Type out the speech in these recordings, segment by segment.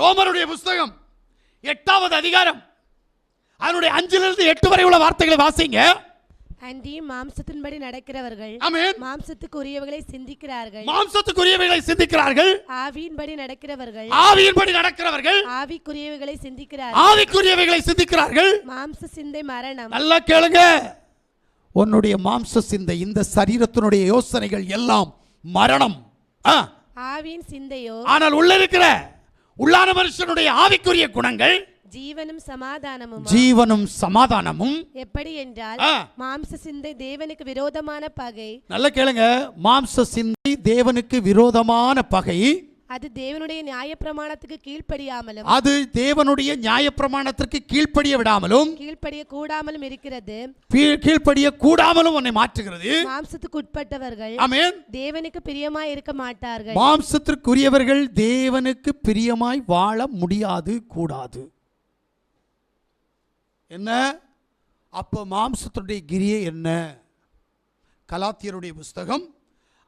ரோமருடைய புஸ்தகம் எட்டாவது அதிகாரம். அதனுடைய அஞ்சிலிருந்து எட்டு வரை உள்ள வார்த்தைகளை வாசிங்க. அன்றியும் மாம்சத்தின்படி நடக்கிறவர்கள் ஆமென். மாம்சத்துக்கு உரியவைகளை சிந்திக்கிறார்கள். மாம்சத்துக்குரியவைகளை சிந்திக்கிறார்கள். ஆவியின்படி நடக்கிறவர்கள் ஆவியின்படி நடக்கிறவர்கள் ஆவிக்குரியவைகளை சிந்திக்கிறார்கள். ஆவிக்குரியவைகளை சிந்திக்கிறார்கள். மாம்ச சிந்தை மரணம். நல்லா கேளுங்க. உன்னுடைய மாம்ச சிந்தை இந்த சரீரத்தினுடைய யோசனைகள் எல்லாம் மரணம். ஆ, ஆவியின் சிந்தையோ? ஆனால் உள்ள இருக்கிற உள்ளான மனுஷனுடைய ஆவிக்குரிய குணங்கள் ஜீவனும் சமாதானமும்? ஜீவனும் சமாதானமும். எப்படி என்றால் மாம்ச சிந்தை தேவனுக்கு விரோதமான பகை. நல்லா கேளுங்க. மாம்ச சிந்தை தேவனுக்கு விரோதமான பகை. அது தேவனுடைய நியாயப்பிரமாணத்துக்கு கீழ்ப்படியாமலும் அது தேவனுடைய நியாயப்பிரமாணத்திற்கு கீழ்ப்படிய விடாமலும் கீழ்ப்படிய கூடாமலும் இருக்கிறது. கீழ்- கீழ்ப்படிய கூடாமலும் உன்னை மாற்றுகிறது. மாம்சத்துக்கு உட்பட்டவர்கள் ஆமென். தேவனுக்கு பிரியமாய் இருக்க மாட்டார்கள். மாம்சத்திற்குரியவர்கள் தேவனுக்கு பிரியமாய் வாழ முடியாது கூடாது. என்ன? அப்போ மாம்சத்தினுடைய கிரியை என்ன? கலாத்தியருடைய புஸ்தகம்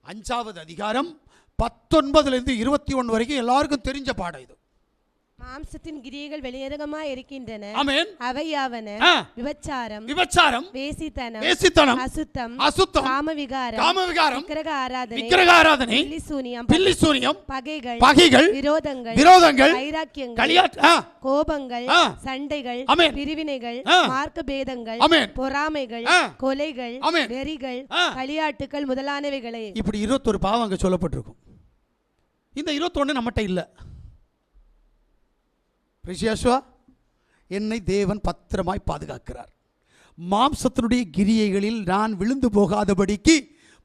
அஞ்சாவது அதிகாரம் பத்தொன்பதுலேருந்து இருபத்தி ஒன்று வரைக்கும் எல்லாருக்கும் தெரிஞ்ச பாடம் இது. மாம்சத்தின் கிரியைகள் வெளியரங்கமாய் இருக்கின்றன. ஆமென். அவையாவன விபச்சாரம். விபச்சாரம். வேசித்தனம். வேசித்தனம். அசுத்தம். அசுத்தம். காமவிகாரம். காமவிகாரம். விக்கிரக ஆராதனை. விக்கிரக ஆராதனை பில்லிசூனியம். பில்லி சூனியம் பகைகள். பகைகள். விரோதங்கள். விரோதங்கள். வைராக்கியங்கள். கோபங்கள். சண்டைகள். ஆமென். பிரிவினைகள். மார்க்க பேதங்கள் ஆமென். பொறாமைகள். கொலைகள். ஆமென். வெறிகள். களியாட்டுகள் முதலானவைகளே. இப்படி இருபத்தொரு பாவம் அங்கே சொல்லப்பட்டிருக்கும். இந்த இருபத்தொன்று நம்மகிட்ட இல்லை. பிரிசியாசுவா என்னை தேவன் பத்திரமாய் பாதுகாக்கிறார். மாம்சத்தினுடைய கிரியைகளில் நான் விழுந்து போகாதபடிக்கு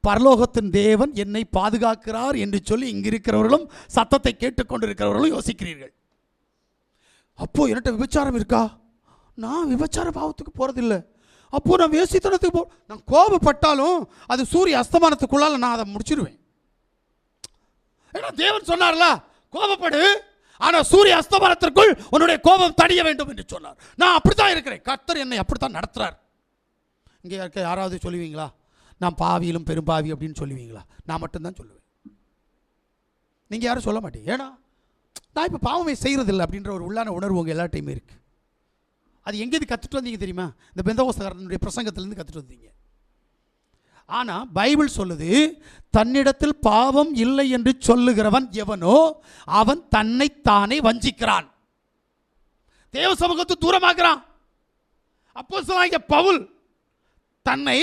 பரலோகத்தின் தேவன் என்னை பாதுகாக்கிறார் என்று சொல்லி இங்கிருக்கிறவர்களும் சத்தத்தை கேட்டுக்கொண்டிருக்கிறவர்களும் யோசிக்கிறீர்கள். அப்போது என்கிட்ட விபச்சாரம் இருக்கா? நான் விபச்சார பாவத்துக்கு போகிறதில்லை அப்போது நான் வேசித்தனத்துக்கு போ நான் கோபப்பட்டாலும் அது சூரிய அஸ்தமானத்துக்குள்ளால நான் அதை முடிச்சிருவேன். ஏன்னா தேவன் சொன்னார்ல கோபப்படு ஆனால் சூரிய அஸ்தமனத்திற்குள் உன்னுடைய கோபம் தடிய வேண்டும் என்று சொன்னார். நான் அப்படித்தான் இருக்கிறேன். கர்த்தர் என்னை அப்படித்தான் நடத்துறார். இங்கே இருக்க யாராவது சொல்லுவீங்களா? நான் பாவியிலும் பெரும்பாவி அப்படின்னு சொல்லுவீங்களா? நான் மட்டும்தான் சொல்லுவேன். நீங்கள் யாரும் சொல்ல மாட்டீங்க. ஏன்னா நான் இப்போ பாவமே செய்கிறதில்லை அப்படின்ற ஒரு உள்ளான உணர்வு உங்கள் எல்லாட்டையுமே இருக்குது அது எங்கேருந்து கற்றுட்டு வந்தீங்க தெரியுமா? இந்த பெந்தகோஸ்தகாரனுடைய பிரசங்கத்திலேருந்து கற்றுட்டு வந்தீங்க. ஆனால் பைபிள் சொல்லுது தன்னிடத்தில் பாவம் இல்லை என்று சொல்லுகிறவன் எவனோ அவன் தன்னைத்தானே வஞ்சிக்கிறான். தேவ சமூகத்தை தூரமாக்குறான். அப்போ பவுல் தன்னை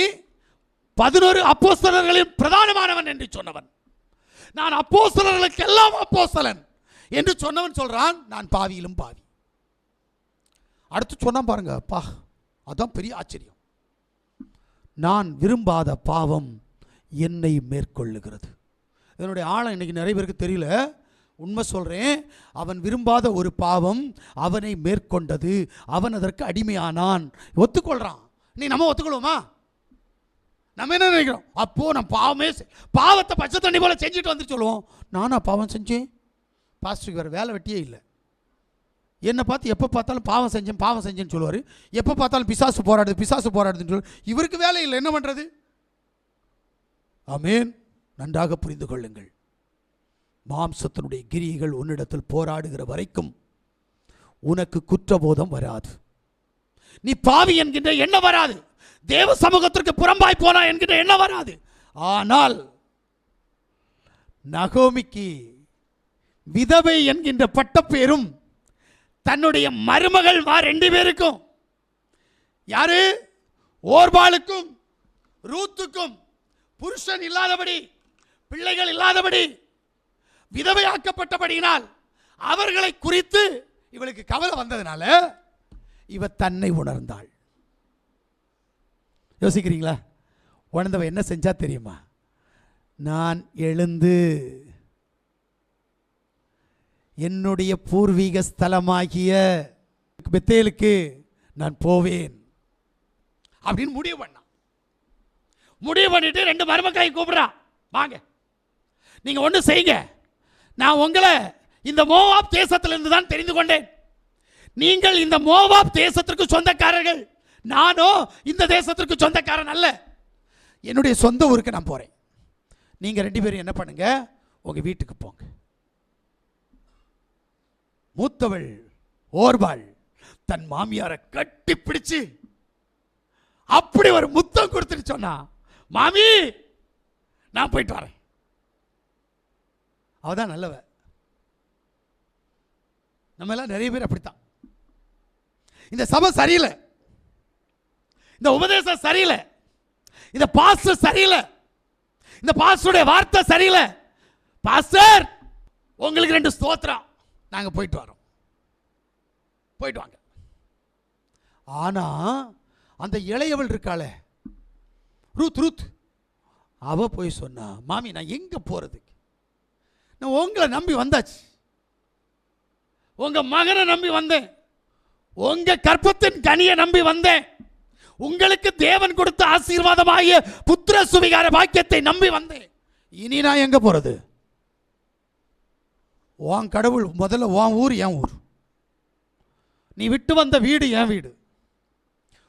பதினோரு அப்போஸ்தலர்களின் பிரதானமானவன் என்று சொன்னவன். நான் அப்போஸ்தலர்களுக்கு எல்லாம் அப்போஸ்தலன் என்று சொன்னவன் சொல்றான் நான் பாவியிலும் பாவி. அடுத்து சொன்னான் பாருங்க அப்பா அதான் பெரிய ஆச்சரியம். நான் விரும்பாத பாவம் என்னை மேற்கொள்ளுகிறது. இதனுடைய ஆழம் இன்னைக்கு நிறைய பேருக்கு தெரியல. உண்மை சொல்கிறேன் அவன் விரும்பாத ஒரு பாவம் அவனை மேற்கொண்டது. அவன் அதற்கு அடிமையானான். ஒத்துக்கொள்கிறான் நீ நம்ம ஒத்துக்கொள்வோமா? நம்ம என்ன நினைக்கிறோம்? அப்போ நான் பாவமே செய்- பாவத்தை பச்சை தண்ணி போல் செஞ்சுட்டு வந்து சொல்லுவோம். நானா பாவம் செஞ்சேன்? பாஸ்டருக்கு வேறு வேலை வெட்டியே இல்லை. என்னை பார்த்து எப்போ பார்த்தாலும் பாவம் செஞ்சேன் பாவம் செஞ்சேன்னு சொல்லுவார். எப்போ பார்த்தாலும் பிசாசு போராடுது பிசாசு போராடுதுன்னு சொல்லுவார் இவருக்கு வேலை இல்லை என்ன பண்ணுறது ஆமேன். நன்றாக புரிந்து கொள்ளுங்கள். மாம்சத்தினுடைய கிரியைகள் உன்னிடத்தில் போராடுகிற வரைக்கும் உனக்கு குற்றபோதம் வராது. நீ பாவி என்கின்ற என்ன வராது. தேவ சமூகத்திற்கு புறம்பாய் போனா என்கின்ற என்ன வராது. ஆனால் நகோமிக்கு விதவை என்கின்ற பட்டப்பேரும் தன்னுடைய மருமகள் வா ரெண்டு பேருக்கும். யாரு? ஓர்பாலுக்கும் ரூத்துக்கும் புருஷன் இல்லாதபடி பிள்ளைகள் இல்லாதபடி விதவையாக்கப்பட்டபடியினால் அவர்களை குறித்து இவளுக்கு கவலை வந்ததுனால இவ தன்னை உணர்ந்தாள். யோசிக்கிறீங்களா? உணர்ந்தவ என்ன செஞ்சா தெரியுமா? நான் எழுந்து என்னுடைய பூர்வீக ஸ்தலமாகிய பெத்தேலுக்கு நான் போவேன். அப்படின்னு முடிவு பண்ணான் முடிவு பண்ணிட்டு ரெண்டு மருமக்காய் கூப்பிடுறான் வாங்க. நீங்க ஒன்று செய்யுங்க. நான் உங்களை இந்த மோவாப் தேசத்திலிருந்து தான் தெரிந்து கொண்டேன். நீங்கள் இந்த மோவாப் தேசத்திற்கு சொந்தக்காரர்கள். நானோ இந்த தேசத்திற்கு சொந்தக்காரன் அல்ல. என்னுடைய சொந்த ஊருக்கு நான் போறேன். நீங்க ரெண்டு பேரும் என்ன பண்ணுங்க? உங்க வீட்டுக்கு போங்க. மூத்தவள் ஓர்வாள் தன் மாமியாரை கட்டி பிடிச்சு அப்படி ஒரு முத்தம் கொடுத்துட்டு சொன்னா மாமி நான் போயிட்டு வரேன். அவதான் நல்லவ. நம்ம எல்லாம் நிறைய பேர் அப்படித்தான். இந்த சபை சரியில்லை. இந்த உபதேசம் சரியில்லை. இந்த பாஸ்டர் சரியில்லை. இந்த பாஸ்டருடைய வார்த்தை சரியில்லை. பாஸ்டர் உங்களுக்கு ரெண்டு ஸ்தோத்திரம். நாங்கள் போயிட்டு வரோம். போயிட்டு வாங்க. ஆனால் அந்த இளையவள் இருக்காளே ரூத் ரூத் அவ போய் சொன்னா மாமி நான் எங்கே போகிறதுக்கு நான் உங்களை நம்பி வந்தாச்சு. உங்கள் மகனை நம்பி வந்தேன். உங்கள் கற்பத்தின் கனியை நம்பி வந்தேன். உங்களுக்கு தேவன் கொடுத்த ஆசீர்வாதமாகிய புத்திர சுவிகார பாக்கியத்தை நம்பி வந்தேன். இனி நான் எங்கே போகிறது உன் கடவுள் முதல்ல உன் ஊர் என் ஊர். நீ விட்டு வந்த வீடு என் வீடு.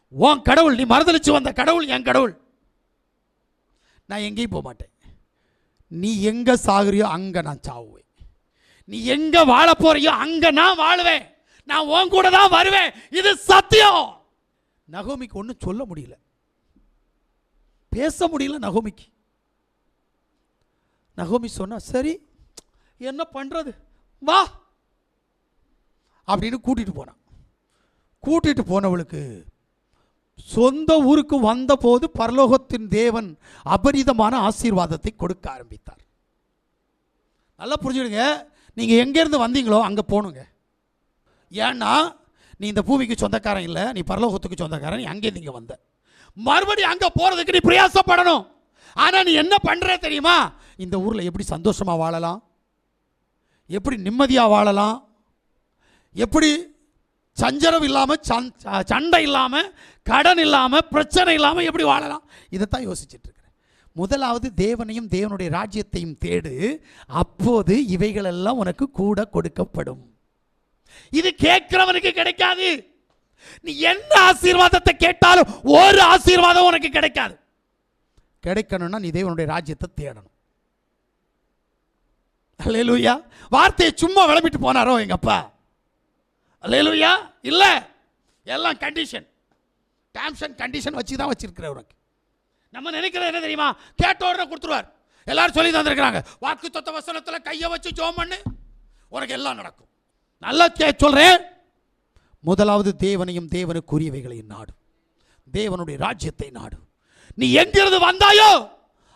உன் கடவுள் நீ மறுதளிச்சு வந்த கடவுள் என் கடவுள். நான் எங்கேயும் போக மாட்டேன். நீ எங்கே சாகுறியோ அங்கே நான் சாவுவேன். நீ எங்கே வாழ போறியோ அங்கே நான் வாழுவேன். நான் உன் கூட தான் வருவேன். இது சத்தியம். நகோமிக்கு ஒன்றும் சொல்ல முடியல. பேச முடியல நகோமிக்கு. நகோமி சொன்னா சரி என்ன பண்ணுறது வா! அப்படின்னு கூட்டிகிட்டு போனான். கூட்டிகிட்டு போனவளுக்கு சொந்த ஊருக்கு வந்தபோது பரலோகத்தின் தேவன் அபரிதமான ஆசீர்வாதத்தை கொடுக்க ஆரம்பித்தார். நல்லா புரிஞ்சுடுங்க நீங்கள் எங்கேருந்து வந்தீங்களோ அங்கே போகணுங்க ஏன்னா நீ இந்த பூமிக்கு சொந்தக்காரன் இல்லை நீ பரலோகத்துக்கு சொந்தக்காரன் நீ அங்கேருந்து இங்கே வந்த. மறுபடியும் அங்கே போகிறதுக்கு நீ பிரயாசப்படணும். ஆனால் நீ என்ன பண்ணுற தெரியுமா? இந்த ஊரில் எப்படி சந்தோஷமாக வாழலாம்? எப்படி நிம்மதியாக வாழலாம்? எப்படி சஞ்சலம் இல்லாமல் சந்- சண்டை இல்லாமல் கடன் இல்லாமல் பிரச்சனை இல்லாமல் எப்படி வாழலாம்? இதைத்தான் யோசிச்சுட்டு இருக்கிறேன் முதலாவது தேவனையும் தேவனுடைய ராஜ்யத்தையும் தேடு. அப்போது இவைகளெல்லாம் உனக்கு கூட கொடுக்கப்படும். இது கேட்கிறவனுக்கு கிடைக்காது. நீ என்ன ஆசீர்வாதத்தை கேட்டாலும் ஒரு ஆசீர்வாதம் உனக்கு கிடைக்காது. கிடைக்கணும்னா நீ தேவனுடைய ராஜ்யத்தை தேடணும். அல்லேலூயா வார்த்தையை சும்மா விளம்பிட்டு போனாரோ எங்கள் அப்பா? அல்லேலூயா இல்லை. எல்லாம் கண்டிஷன் டேர்ம்ஸ் அண்ட் கண்டிஷன் வச்சு தான் வச்சிருக்கிற உனக்கு. நம்ம நினைக்கிறது என்ன தெரியுமா? கேட்ட உடனே கொடுத்துருவார். எல்லாரும் சொல்லி தந்திருக்கிறாங்க. வாக்கு தொத்த வசனத்தில் கையை வச்சு ஜோம் பண்ணு. உனக்கு எல்லாம் நடக்கும். நல்லா கே சொல்கிறேன் முதலாவது தேவனையும் தேவனுக்குரியவைகளையும் நாடு. தேவனுடைய ராஜ்யத்தை நாடு. நீ எங்கிருந்து வந்தாயோ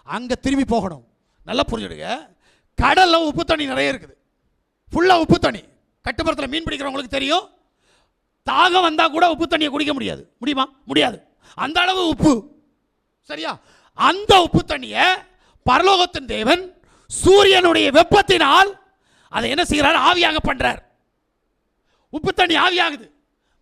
அங்கே திரும்பி போகணும். நல்லா புரிஞ்சுடுங்க. கடலில் உப்பு தண்ணி நிறைய இருக்குது. ஃபுல்லாக உப்பு தண்ணி. கட்டுப்புறத்தில் மீன் பிடிக்கிறவங்களுக்கு தெரியும். தாகம் வந்தால் கூட உப்பு தண்ணியை குடிக்க முடியாது. முடியுமா? முடியாது. அந்த அளவு உப்பு. சரியா? அந்த உப்பு தண்ணியை பரலோகத்தின் தேவன் சூரியனுடைய வெப்பத்தினால் அதை என்ன செய்கிறார்? ஆவியாக பண்ணுறார் உப்பு தண்ணி ஆவியாகுது.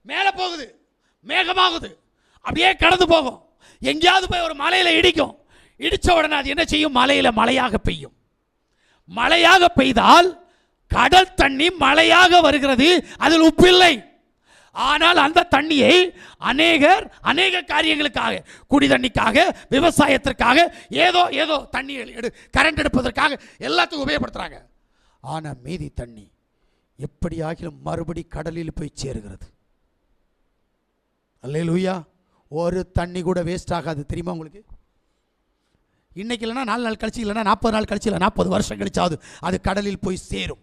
மேலே போகுது. மேகமாகுது. அப்படியே கடந்து போகும். எங்கேயாவது போய் ஒரு மலையில் இடிக்கும். இடித்த உடனே அது என்ன செய்யும்? மலையில் மழையாக பெய்யும். மழையாக பெய்தால் கடல் தண்ணி மழையாக வருகிறது. அதில் உப்பில்லை. ஆனால் அந்த தண்ணியை அநேகர் அநேக காரியங்களுக்காக குடி தண்ணிக்காக விவசாயத்திற்காக ஏதோ ஏதோ தண்ணி எடு கரண்ட் எடுப்பதற்காக எல்லாத்துக்கும் உபயோகப்படுத்துறாங்க. ஆனால் மீதி தண்ணி எப்படியாகிலும் மறுபடி கடலில் போய் சேருகிறது. அல்லேலூயா. ஒரு தண்ணி கூட வேஸ்ட் ஆகாது. தெரியுமா உங்களுக்கு? இன்னைக்கு இல்லைனா நாலு நாள் கழிச்சு இல்லைன்னா நாற்பது நாள் கழிச்சு இல்லை நாற்பது வருஷம் கழிச்சாவது அது கடலில் போய் சேரும்.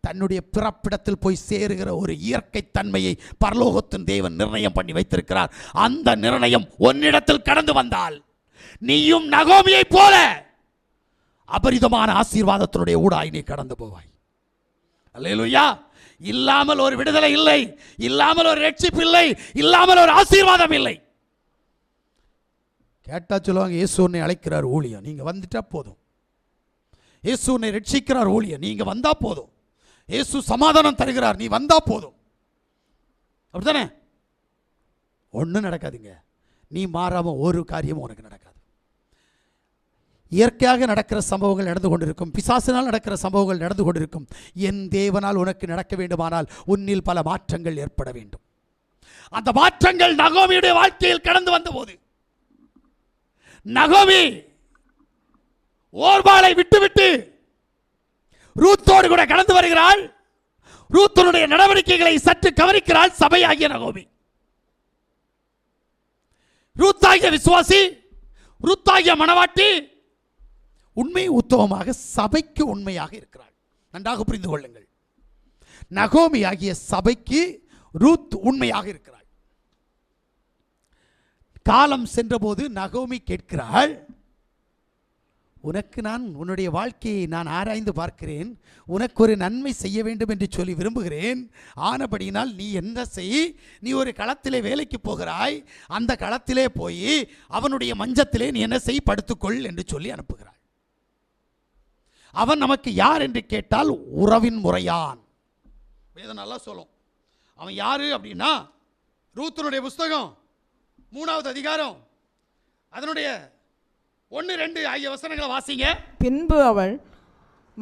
தன்னுடைய பிறப்பிடத்தில் போய் சேருகிற ஒரு இயற்கை தன்மையை பரலோகத்தின் தேவன் நிர்ணயம் பண்ணி வைத்திருக்கிறார். அந்த நிர்ணயம் உன்னிடத்தில் கடந்து வந்தால் நீயும் நகோமியைப் போல அபரிதமான ஆசீர்வாதத்தினுடைய ஊடாய் நீ கடந்து போவாய். அல்லேலூயா! இல்லாமல் ஒரு விடுதலை இல்லை இல்லாமல் ஒரு ரட்சிப்பு இல்லை இல்லாமல் ஒரு ஆசீர்வாதம் இல்லை. கேட்டால் சொல்லுவாங்க இயேசு உன்னை அழைக்கிறார் ஊழியம் நீங்கள் வந்துட்டால் போதும். இயேசு உன்னை ரட்சிக்கிறார் ஊழியம் நீங்கள் வந்தால் போதும். இயேசு சமாதானம் தருகிறார் நீ வந்தால் போதும். அப்படிதானே ஒன்றும் நடக்காதுங்க. நீ மாறாமல் ஒரு காரியமும் உனக்கு நடக்காது. இயற்கையாக நடக்கிற சம்பவங்கள் நடந்து கொண்டிருக்கும். பிசாசினால் நடக்கிற சம்பவங்கள் நடந்து கொண்டிருக்கும். என் தேவனால் உனக்கு நடக்க வேண்டுமானால் உன்னில் பல மாற்றங்கள் ஏற்பட வேண்டும். அந்த மாற்றங்கள் நகோமியுடைய வாழ்க்கையில் கடந்து வந்தபோது நகோமி ஓர்பாலை விட்டுவிட்டு ரூத்தோடு கூட கடந்து வருகிறாள். ரூத்தனுடைய நடவடிக்கைகளை சற்று கவனிக்கிறாள் சபையாகிய நகோமி. ரூத்தாகிய விசுவாசி ரூத்தாகிய மனவாட்டி உண்மை உத்தவமாக சபைக்கு உண்மையாக இருக்கிறாள். நன்றாக புரிந்து கொள்ளுங்கள். நகோமி ஆகிய சபைக்கு ரூத் உண்மையாக இருக்கிறாள் காலம் சென்றபோது நகோமி கேட்கிறாள் உனக்கு நான் உன்னுடைய வாழ்க்கையை நான் ஆராய்ந்து பார்க்கிறேன். உனக்கு ஒரு நன்மை செய்ய வேண்டும் என்று சொல்லி விரும்புகிறேன். ஆனபடியினால் நீ என்ன செய்? நீ ஒரு களத்திலே வேலைக்கு போகிறாய். அந்த களத்திலே போய் அவனுடைய மஞ்சத்திலே நீ என்ன செய்? படுத்துக்கொள் என்று சொல்லி அனுப்புகிறாள். அவன் நமக்கு யார் என்று கேட்டால் உறவின் முறையான். வேதம் நல்லா சொல்லும். அவன் யாரு அப்படின்னா ரூத்தனுடைய புஸ்தகம். மூணாவது அதிகாரம். அதனுடைய ஒன்று ரெண்டு ஆகிய வசனங்களை வாசிங்க. பின்பு அவள்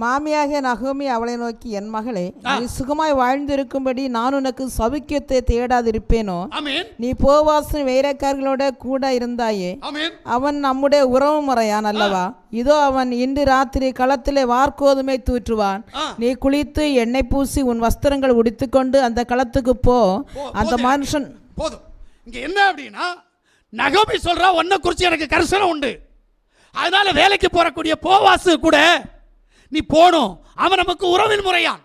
மாமியாகிய நகோமி அவளை நோக்கி என் மகளே. நீ சுகமாய் வாழ்ந்திருக்கும்படி நான் உனக்கு சௌக்கியத்தை தேடாதிருப்பேனோ? நீ போவாசன் வேலைக்காரர்களோட கூட இருந்தாயே? அவன் நம்முடைய உறவு முறையான் அல்லவா? இதோ அவன் இன்று ராத்திரி களத்திலே வார்கோதுமை தூற்றுவான். நீ குளித்து எண்ணெய் பூசி உன் வஸ்திரங்கள் உடுத்திக்கொண்டு அந்த களத்துக்கு போ. அந்த மனுஷன். போதும். இங்கே என்ன அப்படின்னா நகோமி சொல்கிறா ஒன்றை குறித்து எனக்கு கரிசனம் உண்டு. அதனால் வேலைக்கு போகக்கூடிய போவாசு கூட நீ போகணும் அவன் நமக்கு உறவின் முறையான்.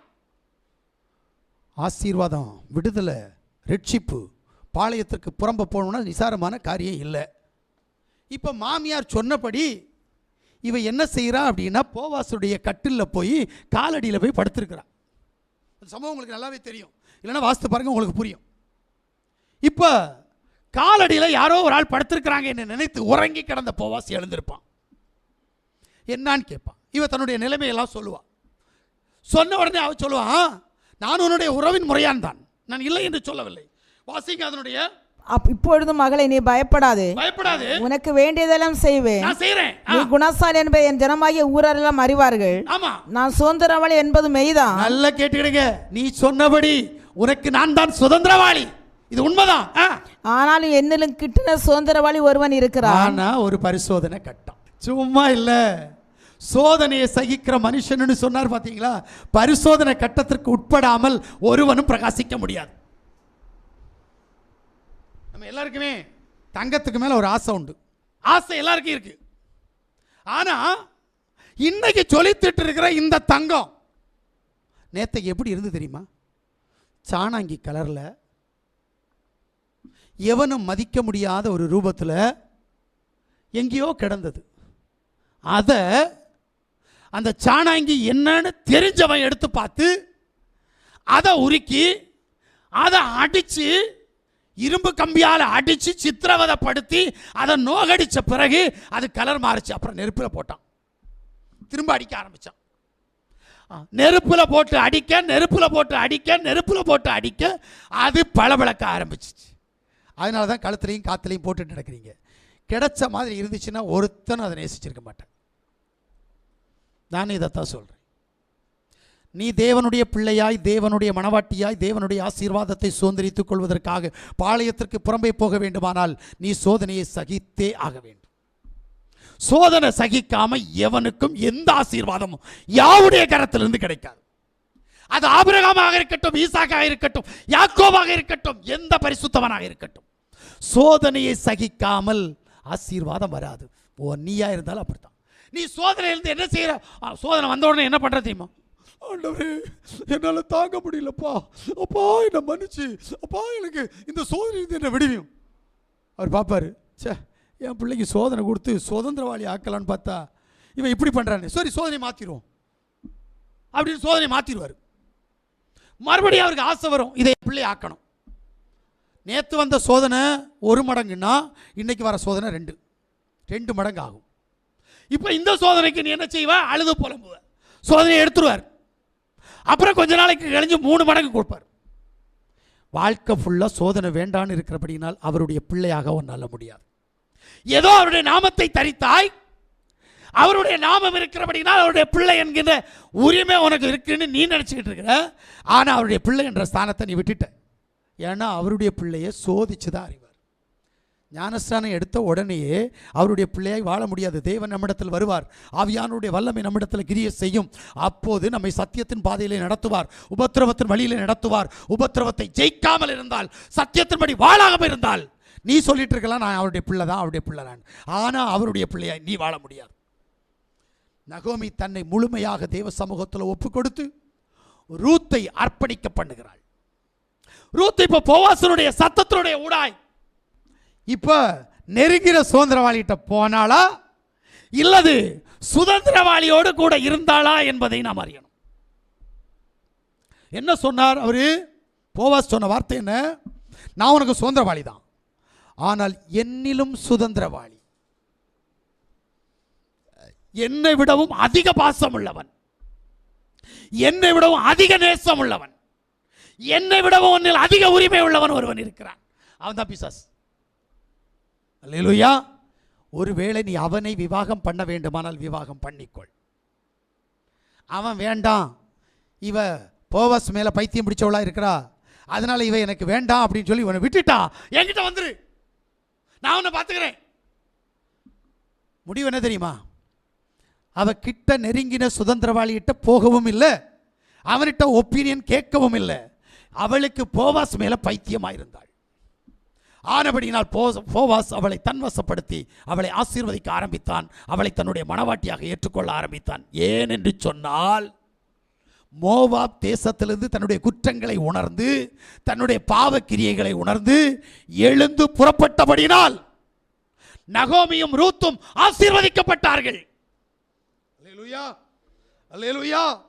ஆசீர்வாதம் விடுதலை ரட்சிப்பு. பாளையத்திற்கு புறம்ப போகணும்னா நிசாரமான காரியம் இல்லை. இப்போ மாமியார் சொன்னபடி இவ என்ன செய்கிறா அப்படின்னா போவாசுடைய கட்டிலில் போய் காலடியில் போய் படுத்துருக்குறான் அந்த சம்பவம் உங்களுக்கு நல்லாவே தெரியும். இல்லைன்னா வாஸ்து பாருங்கள் உங்களுக்கு புரியும். இப்போ காலடியில் யாரோ ஒரு ஆள் படுத்திருக்கிறாங்க என்று நினைத்து உறங்கி கிடந்த போவாஸ் எழுந்திருப்பான். என்னான்னு கேட்பான். இவ தன்னுடைய நிலைமையெல்லாம் சொல்லுவான் சொன்ன உடனே அவ சொல்லுவான் நான் உன்னுடைய உறவின் முறையான் தான். நான் இல்லை என்று சொல்லவில்லை. வாசிங்க அதனுடைய இப்பொழுது மகளை நீ பயப்படாதே. பயப்படாது. உனக்கு வேண்டியதெல்லாம் செய்வேன். நீ குணசாலி என்பதை என் ஜனமாகிய ஊரெல்லாம் அறிவார்கள். ஆமா. நான் சுதந்திரவாளி என்பது மெய்தான். நல்லா கேட்டுக்கிடுங்க. நீ சொன்னபடி உனக்கு நான் தான் சுதந்திரவாளி. இது உண்மைதான். ஆனாலும் என்னிலும் கிட்டின சுதந்திரவாளி ஒருவன் இருக்கிறான். ஆனா ஒரு பரிசோதனை கட்டம். சும்மா இல்ல. சோதனையை சகிக்கிற மனுஷன்னு சொன்னார் பாத்தீங்களா? பரிசோதனை கட்டத்திற்கு உட்படாமல் ஒருவனும் பிரகாசிக்க முடியாது. நம்ம எல்லாருக்குமே தங்கத்துக்கு மேல ஒரு ஆசை உண்டு. ஆசை எல்லாருக்கும் இருக்கு. ஆனா இன்னைக்கு சொலித்துட்டு இருக்கிற இந்த தங்கம் நேத்தைக்கு எப்படி இருந்து தெரியுமா? சாணாங்கி கலர்ல எவனும் மதிக்க முடியாத ஒரு ரூபத்தில் எங்கேயோ கிடந்தது. அதை அந்த சாணாங்கி என்னன்னு தெரிஞ்சவன் எடுத்து பார்த்து அதை உருக்கி அதை அடித்து இரும்பு கம்பியால் அடித்து சித்திரவதைப்படுத்தி அதை நோகடிச்ச பிறகு அது கலர் மாறுச்சு. அப்புறம் நெருப்பில் போட்டான். திரும்ப அடிக்க ஆரம்பித்தான் நெருப்பில் போட்டு அடிக்க நெருப்பில் போட்டு அடிக்க நெருப்பில் போட்டு அடிக்க அது பளபளக்க ஆரம்பிச்சிச்சு. அதனால தான் கழுத்துலையும் காத்துலையும் போட்டுட்டு நடக்கிறீங்க. கிடைச்ச மாதிரி இருந்துச்சுன்னா ஒருத்தனும் அதை நேசிச்சிருக்க மாட்டேன். நான் இதைத்தான் சொல்கிறேன் நீ தேவனுடைய பிள்ளையாய் தேவனுடைய மனவாட்டியாய் தேவனுடைய ஆசீர்வாதத்தை சுதந்திரித்துக் கொள்வதற்காக பாளையத்திற்கு புறம்பே போக வேண்டுமானால் நீ சோதனையை சகித்தே ஆக வேண்டும். சோதனை சகிக்காம எவனுக்கும் எந்த ஆசீர்வாதமும் யாவுடைய கரத்திலிருந்து கிடைக்காது. அது ஆபிரகமாக இருக்கட்டும் ஈசாக்காக இருக்கட்டும் யாக்கோவாக இருக்கட்டும் எந்த பரிசுத்தவனாக இருக்கட்டும். சோதனையை சகிக்காமல் ஆசீர்வாதம் வராது. ஓ நீயா இருந்தாலும் அப்படித்தான். நீ சோதனையிலிருந்து என்ன செய்யற சோதனை வந்த உடனே என்ன பண்ற தெரியுமா? ஆண்டவரே என்னால் தாங்க முடியலப்பா. அப்பா என்னை மன்னிச்சு. அப்பா எனக்கு இந்த சோதனை என்ன விடுவியும். அவர் பார்ப்பாரு ச்சே என் பிள்ளைக்கு சோதனை கொடுத்து சுதந்திரவாளி ஆக்கலான்னு பார்த்தா இவன் இப்படி பண்ணுறானே சரி சோதனை மாற்றிடுவோம் அப்படின்னு சோதனை மாற்றிடுவார் மறுபடியும் அவருக்கு ஆசை வரும் இதை பிள்ளை ஆக்கணும். நேற்று வந்த சோதனை ஒரு மடங்குன்னா இன்னைக்கு வர சோதனை ரெண்டு. ரெண்டு மடங்கு ஆகும் இப்போ இந்த சோதனைக்கு நீ என்ன செய்வ? அழுது புலம்புவ. சோதனையை எடுத்துருவார். அப்புறம் கொஞ்ச நாளைக்கு கழிஞ்சு மூணு மடங்கு கொடுப்பார். வாழ்க்கை ஃபுல்லாக சோதனை வேண்டான்னு இருக்கிறபடினால் அவருடைய பிள்ளையாக ஒன்றால் முடியாது. ஏதோ அவருடைய நாமத்தை தரித்தாய் அவருடைய நாமம் இருக்கிறபடினால் அவருடைய பிள்ளை என்கின்ற உரிமை உனக்கு இருக்குன்னு நீ நினச்சிக்கிட்டு இருக்கிற ஆனால் அவருடைய பிள்ளை என்ற ஸ்தானத்தை நீ விட்டுட்ட. ஏன்னா அவருடைய பிள்ளையை சோதிச்சு தான் அறிவார். ஞானஸ்தானம் எடுத்த உடனேயே அவருடைய பிள்ளையாய் வாழ முடியாது. தேவன் நம்மிடத்தில் வருவார். ஆவியானுடைய வல்லமை நம்மிடத்தில் கிரிய செய்யும். அப்போது நம்மை சத்தியத்தின் பாதையிலே நடத்துவார். உபத்திரவத்தின் வழியிலே நடத்துவார். உபத்திரவத்தை ஜெயிக்காமல் இருந்தால் சத்தியத்தின்படி வாழாமல் இருந்தால் நீ சொல்லிட்டு இருக்கலாம் நான் அவருடைய பிள்ளை தான் அவருடைய பிள்ளை நான் ஆனால் அவருடைய பிள்ளையாய் நீ வாழ முடியாது. நகோமி தன்னை முழுமையாக தேவ சமூகத்தில் ஒப்பு கொடுத்து ரூத்தை அர்ப்பணிக்க பண்ணுகிறாள். ரூத் இப்போ போவாசனுடைய சத்தத்தினுடைய ஊடாய். இப்போ நெருங்கிற சுதந்திரவாளிகிட்ட போனாளா? இல்லது சுதந்திரவாளியோடு கூட இருந்தாளா என்பதை நாம் அறியணும். என்ன சொன்னார் அவரு? போவாஸ் சொன்ன வார்த்தை என்ன? நான் உனக்கு சுதந்திரவாளி தான். ஆனால் என்னிலும் சுதந்திரவாளி. என்னை விடவும் அதிக பாசம் உள்ளவன் என்னை விடவும் அதிக நேசம் உள்ளவன் என்னை விடவும் ஒன்றில் அதிக உரிமை உள்ளவன் ஒருவன் இருக்கிறான். அவன் தான் பிசாஸ் அல்லா ஒருவேளை நீ அவனை விவாகம் பண்ண வேண்டுமானால் விவாகம் பண்ணிக்கொள். அவன் வேண்டாம். இவ போவஸ் மேலே பைத்தியம் பிடிச்சவளா இருக்கிறா. அதனால இவ எனக்கு வேண்டாம் அப்படின்னு சொல்லி இவனை விட்டுட்டா. என்கிட்ட வந்துரு. நான் உன்னை பார்த்துக்கிறேன். முடிவு என்ன தெரியுமா? அவ கிட்ட நெருங்கின சுதந்திரவாளிகிட்ட போகவும் இல்லை. அவன்கிட்ட ஒப்பீனியன் கேட்கவும் இல்லை. அவளுக்கு போவாஸ் மேல பைத்தியமாயிருந்தாள். ஆனபடியினால் போ- போவாஸ் அவளை தன்வசப்படுத்தி அவளை ஆசீர்வதிக்க ஆரம்பித்தான். அவளை தன்னுடைய மனவாட்டியாக ஏற்றுக்கொள்ள ஆரம்பித்தான். ஏன் என்று சொன்னால் மோவாப் தேசத்திலிருந்து தன்னுடைய குற்றங்களை உணர்ந்து தன்னுடைய பாவ கிரியைகளை உணர்ந்து எழுந்து புறப்பட்டபடினால் நகோமியும் ரூத்தும் ஆசீர்வதிக்கப்பட்டார்கள். அல்லேலூயா அல்லேலூயா.